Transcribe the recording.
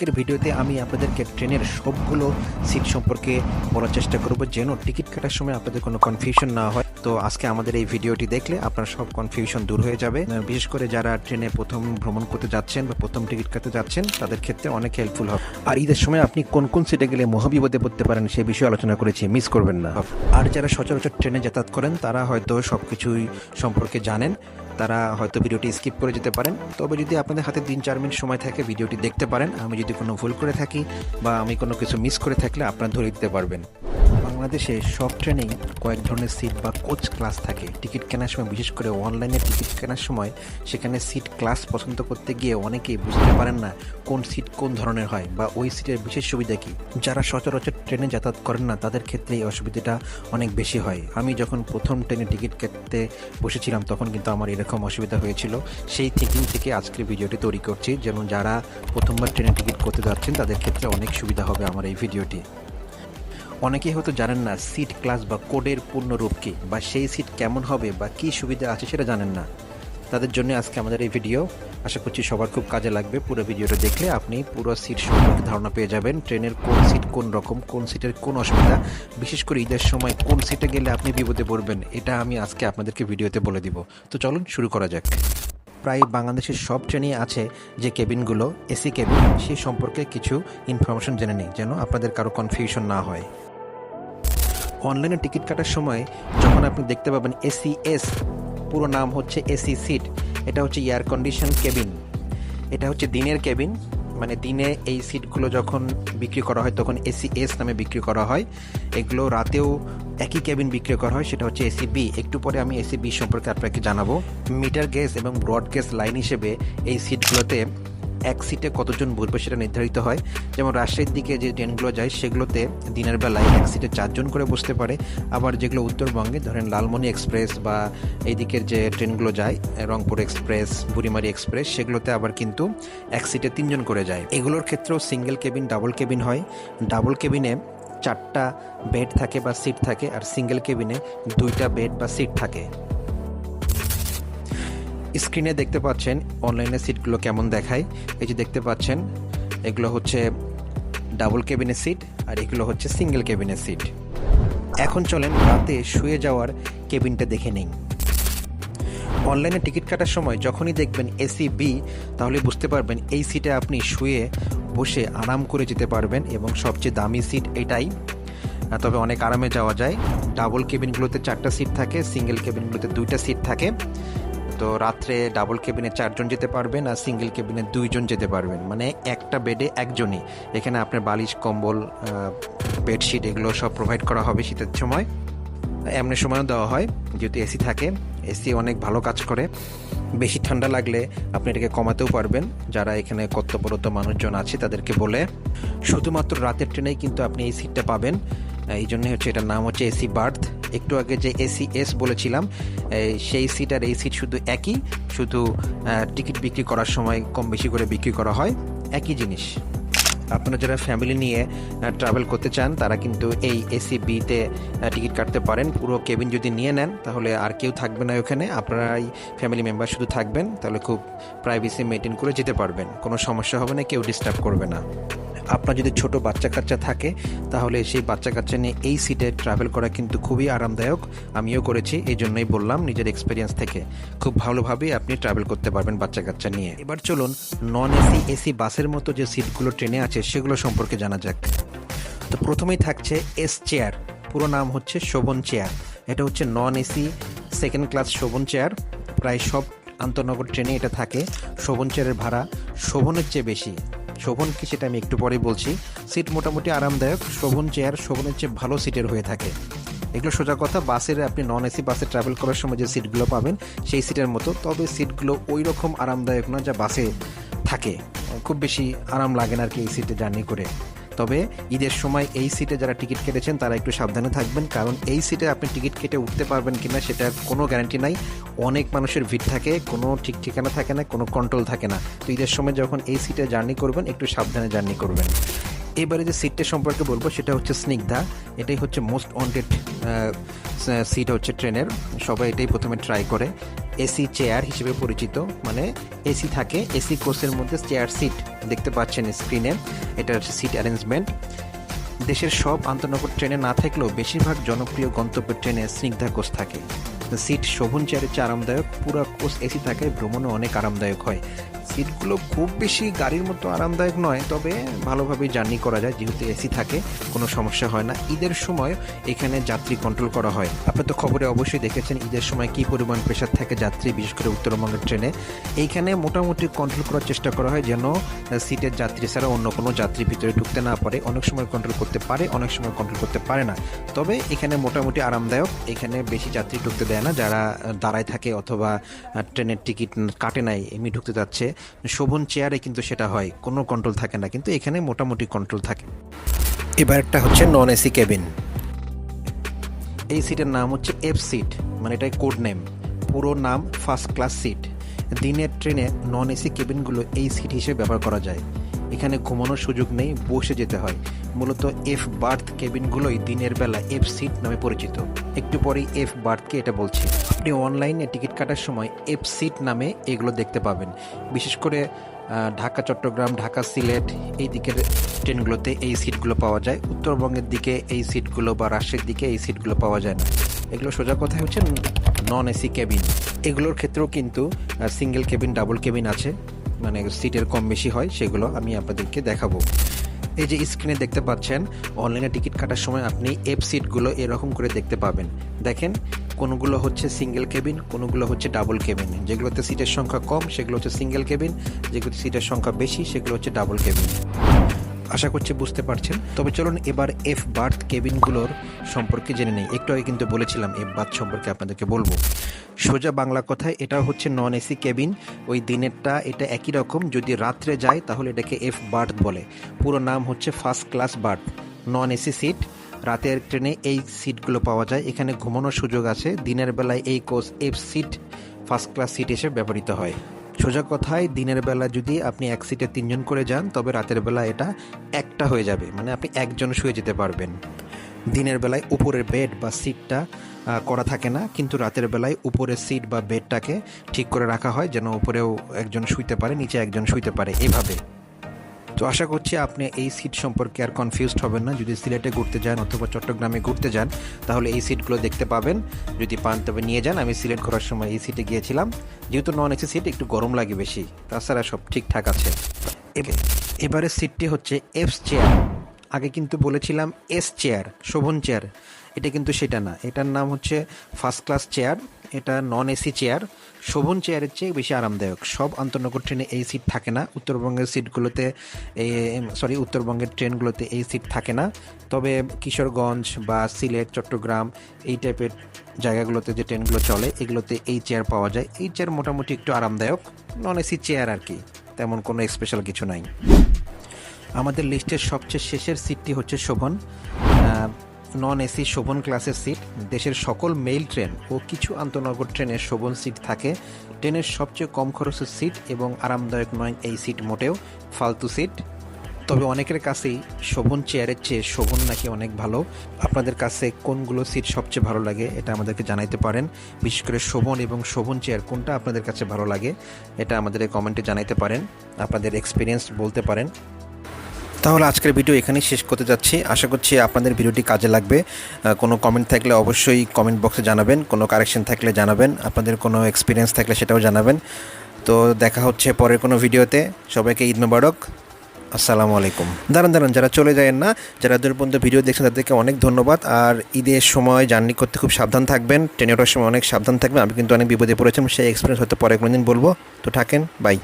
আজকের ভিডিওতে আমি আপনাদেরকে ট্রেনের সবগুলো সিট সম্পর্কে বলার চেষ্টা করব যেন টিকিট কাটার সময় আপনাদের কোনো কনফিউশন না হয়। তো আজকে আমাদের এই ভিডিওটি দেখলে আপনার সব কনফিউশন দূর হয়ে যাবে। বিশেষ করে যারা ট্রেনে প্রথম ভ্রমণ করতে যাচ্ছেন বা প্রথম টিকিট কাটতে যাচ্ছেন, তাদের ক্ষেত্রে অনেক হেল্পফুল হবে। আর ঈদের সময় আপনি কোন কোন সিটে গেলে মহাবিপদে পড়তে পারেন সে বিষয়ে আলোচনা করেছি মিস করবেন না। আর যারা সচরাচর ট্রেনে যাতায়াত করেন, তারা হয়তো সব কিছুই সম্পর্কে জানেন। তারা হয়তো ভিডিওটি স্কিপ করে যেতে পারেন। তবে যদি আপনাদের হাতে তিন, চার মিনিট সময় থাকে ভিডিওটি দেখতে পারেন, আমি যদি কোনো ভুল করে থাকি বা আমি কোনো কিছু মিস করে থাকলে আপনারা ধরে দিতে পারবেন। বাংলাদেশে সব ট্রেনেই কয়েক ধরনের সিট বা কোচ ক্লাস থাকে। টিকিট কেনার সময়, বিশেষ করে অনলাইনে টিকিট কেনার সময়, সেখানে সিট ক্লাস পছন্দ করতে গিয়ে অনেকেই বুঝতে পারেন না কোন সিট কোন ধরনের হয় বা ওই সিটের বিশেষ সুবিধা কী। যারা সচরাচর ট্রেনে যাতায়াত করেন না, তাদের ক্ষেত্রে এই অসুবিধাটা অনেক বেশি হয়। আমি যখন প্রথম ট্রেনে টিকিট কাটতে বসেছিলাম, তখন কিন্তু আমার এরকম অসুবিধা হয়েছিল। সেই থিঙ্কিং থেকে আজকের ভিডিওটি তৈরি করছি। যেমন যারা প্রথমবার ট্রেনে টিকিট করতে যাচ্ছেন, তাদের ক্ষেত্রে অনেক সুবিধা হবে আমার এই ভিডিওটি। অনেকেই হয়তো জানেন না সিট ক্লাস বা কোডের পূর্ণ রূপ কী, বা সেই সিট কেমন হবে, বা কী সুবিধা আছে সেটা জানেন না। তাদের জন্য আজকে আমাদের এই ভিডিও আশা করছি সবার খুব কাজে লাগবে। পুরো ভিডিওটা দেখলে আপনি পুরো সিট সম্পর্কে ধারণা পেয়ে যাবেন, ট্রেনের কোন সিট কোন রকম, কোন সিটের কোন অসুবিধা, বিশেষ করে ঈদের সময় কোন সিটে গেলে আপনি বিপদে পড়বেন, এটা আমি আজকে আপনাদেরকে ভিডিওতে বলে দিব। তো চলুন শুরু করা যাক। প্রায় বাংলাদেশের সব ট্রেনেই আছে যে কেবিনগুলো, এসি কেবিন সেই সম্পর্কে কিছু ইনফরমেশন জেনে নিই, যেন আপনাদের কারও কনফিউশন না হয়। অনলাইনে টিকিট কাটার সময় যখন আপনি দেখতে পাবেন এসি, এস, পুরো নাম হচ্ছে এসি সিট, এটা হচ্ছে এয়ার কন্ডিশন কেবিন এটা হচ্ছে দিনের কেবিন মানে দিনে এই সিটগুলো যখন বিক্রি করা হয়, তখন এসি, এস নামে বিক্রি করা হয়। এগুলো রাতেও একই কেবিন বিক্রি করা হয়, সেটা হচ্ছে এসি বি। একটু পরে আমি এসি বি সম্পর্কে আপনাকে জানাব। মিটার গ্যাস এবং ব্রড গ্যাস লাইন হিসেবে এই সিটগুলোতে এক সিটে কতজন বসবে সেটা নির্ধারিত হয়। যেমন রাজশাহীর দিকে যে ট্রেনগুলো যায়, সেগুলোতে দিনের বেলায় এক সিটে চারজন করে বসতে পারে। আবার যেগুলো উত্তরবঙ্গে, ধরেন লালমনি এক্সপ্রেস বা এই দিকের যে ট্রেনগুলো যায়, রংপুর এক্সপ্রেস, বুড়িমারি এক্সপ্রেস, সেগুলোতে আবার কিন্তু এক সিটে তিনজন করে যায়। এগুলোর ক্ষেত্রেও সিঙ্গেল কেবিন ডাবল কেবিন হয়। ডাবল কেবিনে চারটা বেড থাকে বা সিট থাকে, আর সিঙ্গেল কেবিনে দুইটা বেড বা সিট থাকে। স্ক্রিনে দেখতে পাচ্ছেন অনলাইনে সিটগুলো কেমন দেখায়। এই যে দেখতে পাচ্ছেন, এগুলো হচ্ছে ডাবল কেবিনের সিট আর এগুলো হচ্ছে সিঙ্গেল কেবিনের সিট এখন চলেন রাতে শুয়ে যাওয়ার কেবিনটা দেখে নিন অনলাইনে টিকিট কাটার সময় যখনই দেখবেন এসি বি তাহলে বুঝতে পারবেন এই সিটে আপনি শুয়ে বসে আরাম করে যেতে পারবেন এবং সবচেয়ে দামি সিট এটাই। তবে অনেক আরামে যাওয়া যায়। ডাবল কেবিনগুলোতে চারটা সিট থাকে সিঙ্গেল কেবিনগুলোতে দুইটা সিট থাকে। তো রাত্রে ডাবল কেবিনে চারজন যেতে পারবেন আর সিঙ্গেল কেবিনে দুইজন যেতে পারবেন। মানে একটা বেডে একজনই। এখানে আপনার বালিশ, কম্বল বেডশিট এগুলো সব প্রোভাইড করা হবে শীতের সময়। এমনি সময়ও দেওয়া হয়, যেহেতু এসি থাকে। এসি অনেক ভালো কাজ করে। বেশি ঠান্ডা লাগলে আপনি এটাকে কমাতেও পারবেন। যারা এখানে কর্তব্যরত মানুষজন আছে, তাদেরকে বলে। শুধুমাত্র রাতের ট্রেনেই কিন্তু আপনি এই সিটটা পাবেন। এই জন্য হচ্ছে এটার নাম হচ্ছে এসি বার্থ একটু আগে যে এসি এস বলেছিলাম সেই সিট আর এই সিট শুধু একই, শুধু টিকিট বিক্রি করার সময় কম বেশি করে বিক্রি করা হয়, একই জিনিস। আপনারা যারা ফ্যামিলি নিয়ে ট্রাভেল করতে চান, তারা কিন্তু এই এসি বিতে টিকিট কাটতে পারেন। পুরো কেবিন যদি নিয়ে নেন, তাহলে আর কেউ থাকবে না ওখানে। আপনারাই ফ্যামিলি মেম্বার শুধু থাকবেন, তাহলে খুব প্রাইভেসি মেনটেন করে যেতে পারবেন। কোনো সমস্যা হবে না, কেউ ডিস্টার্ব করবে না। আপনার যদি ছোট বাচ্চা কাচ্চা থাকে, তাহলে সেই বাচ্চা কাচ্চা নিয়ে এই সিটে ট্রাভেল করা কিন্তু খুবই আরামদায়ক। আমিও করেছি, এই জন্যই বললাম নিজের এক্সপিরিয়েন্স থেকে। খুব ভালোভাবে আপনি ট্রাভেল করতে পারবেন বাচ্চা কাচ্চা নিয়ে। এবার চলুন নন এসি এসি বাসের মতো যে সিটগুলো ট্রেনে আছে, সেগুলো সম্পর্কে জানা যাক। তো প্রথমেই থাকছে এস চেয়ার পুরো নাম হচ্ছে শোভন চেয়ার এটা হচ্ছে non AC second class Shovan chair প্রায় সব আন্তনগর ট্রেনে এটা থাকে, শোভন চেয়ারের ভাড়া শোভনের চেয়ে বেশি। শোভন কি সেটা আমি একটু পরেই বলছি। সিট মোটামুটি আরামদায়ক, শোভন চেয়ার, শোভনের চেয়ে ভালো সিটের হয়ে থাকে। এগুলো সোজা কথা, বাসের আপনি নন এসি বাসে ট্রাভেল করার সময় যে সিটগুলো পাবেন, সেই সিটের মতো। তবে সিটগুলো ওই রকম আরামদায়ক না যা বাসে থাকে। খুব বেশি আরাম লাগে না আর কি এই সিটে জার্নি করে। তবে ঈদের সময় এই সিটে যারা টিকিট কেটেছেন, তারা একটু সাবধানে থাকবেন। কারণ এই সিটে আপনি টিকিট কেটে উঠতে পারবেন কিনা সেটার কোনো গ্যারান্টি নাই। অনেক মানুষের ভিড় থাকে, কোনো ঠিক ঠিকানা থাকে না, কোনো কন্ট্রোল থাকে না। তো ঈদের সময় যখন এই সিটে জার্নি করবেন, একটু সাবধানে জার্নি করবেন। এবারে যে সিটটা সম্পর্কে বলব, সেটা হচ্ছে স্নিগ্ধা। এটাই হচ্ছে মোস্ট ওয়ান্টেড সিট হচ্ছে ট্রেনের। সবাই এটাই প্রথমে ট্রাই করে। এসি চেয়ার হিসেবে পরিচিত মানে এসি থাকে, এসি কোর্সের মধ্যে চেয়ার সিট দেখতে পাচ্ছেন স্ক্রিনে, এটার সিট অ্যারেঞ্জমেন্ট। দেশের সব আন্তনগর ট্রেনে না থাকলেও বেশিরভাগ জনপ্রিয় গন্তব্যের ট্রেনে স্নিগ্ধা কোচ থাকে। সিট শোভন চেয়ারের চেয়ে আরামদায়ক পুরা কোচ এসি থাকে ভ্রমণও অনেক আরামদায়ক হয়। সিটগুলো খুব বেশি গাড়ির মতো আরামদায়ক নয়, তবে ভালোভাবে জার্নি করা যায়, যেহেতু এসি থাকে, কোনো সমস্যা হয় না। ঈদের সময় এখানে যাত্রী কন্ট্রোল করা হয়। আপনি তো খবরে অবশ্যই দেখেছেন ঈদের সময় কি পরিমাণ প্রেশার থাকে যাত্রী, বিশেষ করে উত্তরবঙ্গের ট্রেনে। এইখানে মোটামুটি কন্ট্রোল করার চেষ্টা করা হয় যেন সিটের যাত্রী ছাড়া অন্য কোনো যাত্রী ভিতরে ঢুকতে না পারে। অনেক সময় কন্ট্রোল করতে পারে, অনেক সময় কন্ট্রোল করতে পারে না। তবে এখানে মোটামুটি আরামদায়ক। এখানে বেশি যাত্রী ঢুকতে দেয় না। যারা দাঁড়ায় থাকে অথবা ট্রেনের টিকিট কাটে নাই, এমনি ঢুকতে যাচ্ছে। শোভন চেয়ারে কিন্তু সেটা হয় কোনো কন্ট্রোল থাকে না কিন্তু এখানে মোটামুটি কন্ট্রোল থাকে। এবারটা হচ্ছে নন এসি কেবিন এই সিটের নাম হচ্ছে এফ সিট মানে এটাই কোড নেম পুরো নাম ফার্স্ট ক্লাস সিট দিনের ট্রেনে নন এসি কেবিনগুলো এই সিট হিসেবে ব্যবহার করা যায়। এখানে ঘুমানোর সুযোগ নেই, বসে যেতে হয়। মূলত এফ বার্থ কেবিনগুলোই দিনের বেলা এফ সিট নামে পরিচিত। একটু পরেই এফ বার্থকে এটা বলছি। আপনি অনলাইনে টিকিট কাটার সময় এফ সিট নামে এগুলো দেখতে পাবেন। বিশেষ করে ঢাকা, চট্টগ্রাম, ঢাকা, সিলেট এই দিকের ট্রেনগুলোতে এই সিটগুলো পাওয়া যায়। উত্তরবঙ্গের দিকে এই সিটগুলো বা রাজশাহীর দিকে এই সিটগুলো পাওয়া যায় না। এগুলো সোজা কথা হচ্ছে নন এসি কেবিন এগুলোর ক্ষেত্রেও কিন্তু সিঙ্গেল কেবিন ডাবল কেবিন আছে। মানে সিটের কম বেশি হয়, সেগুলো আমি আপনাদেরকে দেখাবো। এই যে স্ক্রিনে দেখতে পাচ্ছেন অনলাইনে টিকিট কাটার সময় আপনি এফ সিটগুলো এরকম করে দেখতে পাবেন। দেখেন, কোনোগুলো হচ্ছে সিঙ্গেল কেবিন কোনোগুলো হচ্ছে ডাবল কেবিন যেগুলোতে সিটের সংখ্যা কম, সেগুলো হচ্ছে সিঙ্গেল কেবিন যেগুলোতে সিটের সংখ্যা বেশি, সেগুলো হচ্ছে ডাবল কেবিন আশা করছি বুঝতে পারছেন। তবে চলুন এবার এফ বার্থ কেবিনগুলোর সম্পর্কে জেনে নেই। একটু আগে কিন্তু বলেছিলাম এফ বার্থ সম্পর্কে আপনাদেরকে বলব। সোজা বাংলা কথায় এটা হচ্ছে নন এসি কেবিন ওই দিনেরটা এটা একই রকম। যদি রাত্রে যায় তাহলে এটাকে এফ বার্থ বলে। পুরো নাম হচ্ছে first class berth non AC seat রাতের ট্রেনে এই সিটগুলো পাওয়া যায়। এখানে ঘুমানোর সুযোগ আছে। দিনের বেলায় এই coach F seat first class seat হিসেবে ব্যবহৃত হয়। সোজা কথায়, দিনের বেলা যদি আপনি এক সিটে তিনজন করে যান, তবে রাতের বেলা এটা একটা হয়ে যাবে মানে আপনি একজন শুয়ে যেতে পারবেন। দিনের বেলায় উপরের বেড বা সিটটা করা থাকে না, কিন্তু রাতের বেলায় উপরের সিট বা বেডটাকে ঠিক করে রাখা হয়, যেন উপরেও একজন শুইতে পারে, নিচে একজন শুইতে পারে, এভাবে। তো আশা করছি আপনি এই সিট সম্পর্কে আর কনফিউজড হবেন না। যদি সিলেটে ঘুরতে যান অথবা চট্টগ্রামে ঘুরতে যান তাহলে এই সিটগুলো দেখতে পাবেন। যদি পান তবে নিয়ে যান। আমি সিলেট ঘোরার সময় এই সিটে গিয়েছিলাম। যেহেতু নন এসি সিট একটু গরম লাগে বেশি। তাছাড়া সব ঠিকঠাক আছে। এবে- এবারে সিটটি হচ্ছে এফ চেয়ার আগে কিন্তু বলেছিলাম এস চেয়ার শোভন চেয়ার এটা কিন্তু সেটা না। এটার নাম হচ্ছে ফার্স্ট ক্লাস চেয়ার এটা নন এসি চেয়ার শোভন চেয়ারের চেয়ে বেশি আরামদায়ক। সব আন্তনগর ট্রেনে এই সিট থাকে না, উত্তরবঙ্গের সিটগুলোতে সরি উত্তরবঙ্গের ট্রেনগুলোতে এই সিট থাকে না। তবে কিশোরগঞ্জ বা সিলেট, চট্টগ্রাম এই টাইপের জায়গাগুলোতে যে ট্রেনগুলো চলে, এগুলোতে এই চেয়ার পাওয়া যায়। এই চেয়ার মোটামুটি একটু আরামদায়ক নন এসি চেয়ার আর কি, তেমন কোনো স্পেশাল কিছু নাই। আমাদের লিস্টের সবচেয়ে শেষের সিটটি হচ্ছে শোভন। নন এসি শোভন ক্লাসের সিট, দেশের সকল মেইল ট্রেন ও কিছু আন্তনগর ট্রেনের শোভন সিট থাকে। ট্রেনের সবচেয়ে কম খরচের সিট এবং আরামদায়ক নয় এই সিট মোটেও, ফালতু সিট। তবে অনেকের কাছেই শোভন চেয়ারের চেয়ে শোভন নাকি অনেক ভালো। আপনাদের কাছে কোনগুলো সিট সবচেয়ে ভালো লাগে এটা আমাদেরকে জানাইতে পারেন। বিশেষ করে শোভন এবং শোভন চেয়ার কোনটা আপনাদের কাছে ভালো লাগে এটা আমাদের কমেন্টে জানাইতে পারেন। আপনাদের এক্সপিরিয়েন্স বলতে পারেন। তাহলে আজকের ভিডিও এখানেই শেষ করতে যাচ্ছি। আশা করছি আপনাদের ভিডিওটি কাজে লাগবে। কোনো কমেন্ট থাকলে অবশ্যই কমেন্ট বক্সে জানাবেন। কোনো কারেকশন থাকলে জানাবেন। আপনাদের কোনো এক্সপিরিয়েন্স থাকলে সেটাও জানাবেন। তো দেখা হচ্ছে পরের কোনো ভিডিওতে। সবাইকে ঈদ মোবারক। আসসালামু আলাইকুম। দাঁড়ান দাঁড়ান, যারা চলে যায় না, যারা দূর পর্যন্ত ভিডিও দেখছেন, তাদেরকে অনেক ধন্যবাদ। আর ঈদের সময় জার্নি করতে খুব সাবধান থাকবেন। ট্রেনে ওঠার সময় অনেক সাবধান থাকবেন। আমি কিন্তু অনেক বিপদে পড়েছিলাম, সেই এক্সপিরিয়েন্স হয়তো পরে কোনোদিন বলব। তো থাকেন বাই